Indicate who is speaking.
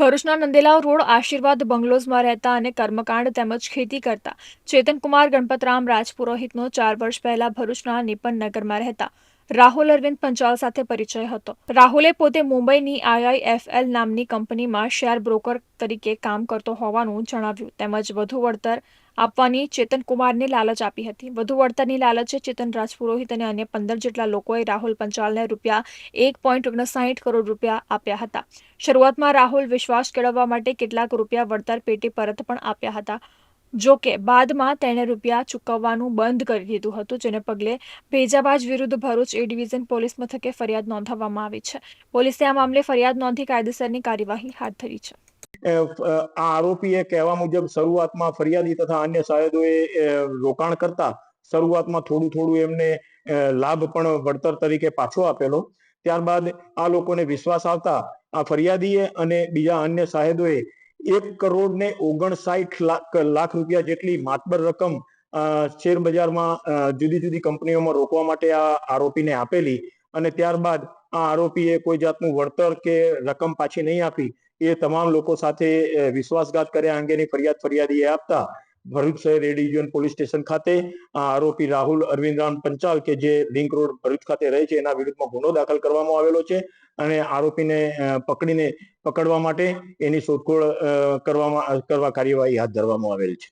Speaker 1: ભરૂચના નંદેલાવ રોડ આશીર્વાદ બંગલોઝમાં રહેતા અને કર્મકાંડ તેમજ ખેતી કરતા ચેતનકુમાર, ગણપતરામ, રાજપુરોહિતનો ચાર વર્ષ પહેલા ભરૂચના નિપન નગરમાં રહેતા. રાહુલ અરવિંદ પંચાલ સાથે પરિચય હતો. રાહુલે પોતે મુંબઈની આઈઆઈએફએલ નામની કંપનીમાં શેર બ્રોકર તરીકે કામ કરતો હોવાનું જણાવ્યું. તેમજ વધુ વળતર આપવાની ચેતનકુમારને લાલચ આપી હતી. વધુ વળતરની લાલચે ચેતન રાજપુરોહિત અને અન્ય પંદર જેટલા લોકોએ રાહુલ પંચાલને રૂપિયા એક પોઈન્ટ ઓગણસાઠ કરોડ રૂપિયા આપ્યા હતા. શરૂઆતમાં રાહુલ વિશ્વાસ કેળવવા માટે કેટલાક રૂપિયા વળતર પેટી પરત પણ આપ્યા હતા. જો કે બાદમાં તેણે રૂપિયા ચૂકવવાનું બંધ કરી દીધું હતું, જેને પગલે ભેજાબાજ વિરુદ્ધ ભરૂચ એ ડિવિઝન પોલીસ મથકે ફરિયાદ નોંધાવવામાં આવી છે. પોલીસે આ મામલે ફરિયાદ નોંધી કાયદેસરની કાર્યવાહી હાથ ધરી છે.
Speaker 2: આ આરોપીએ કહેવા મુજબ શરૂઆતમાં ફરિયાદી તથા અન્ય સાહેદોએ રોકાણ કરતા શરૂઆતમાં થોડું થોડું એમને લાભ પણ વળતર તરીકે પાછો આપેલો. ત્યારબાદ આ લોકોને વિશ્વાસ આવતા આ ફરિયાદીએ અને બીજા અન્ય સાહેદોએ એક કરોડ ને ઓગણસાઠ લાખ લાખ રૂપિયા જેટલી માતબર રકમ શેર બજારમાં જુદી જુદી કંપનીઓમાં રોકવા માટે આ આરોપીને આપેલી અને ત્યારબાદ આ આરોપીએ કોઈ જાતનું વળતર કે રકમ પાછી નહીં આપી, એ તમામ લોકો સાથે વિશ્વાસઘાત કર્યા અંગેની ફરિયાદ ફરિયાદીએ આપતા ભરૂચ શહેર એ પોલીસ સ્ટેશન ખાતે આ આરોપી રાહુલ અરવિંદરામ પંચાલ કે જે લિંક રોડ ભરૂચ ખાતે રહે છે, એના વિરુદ્ધમાં ગુનો દાખલ કરવામાં આવેલો છે અને આરોપીને પકડીને પકડવા માટે એની શોધખોળ કરવામાં, કરવા કાર્યવાહી હાથ ધરવામાં આવેલ છે.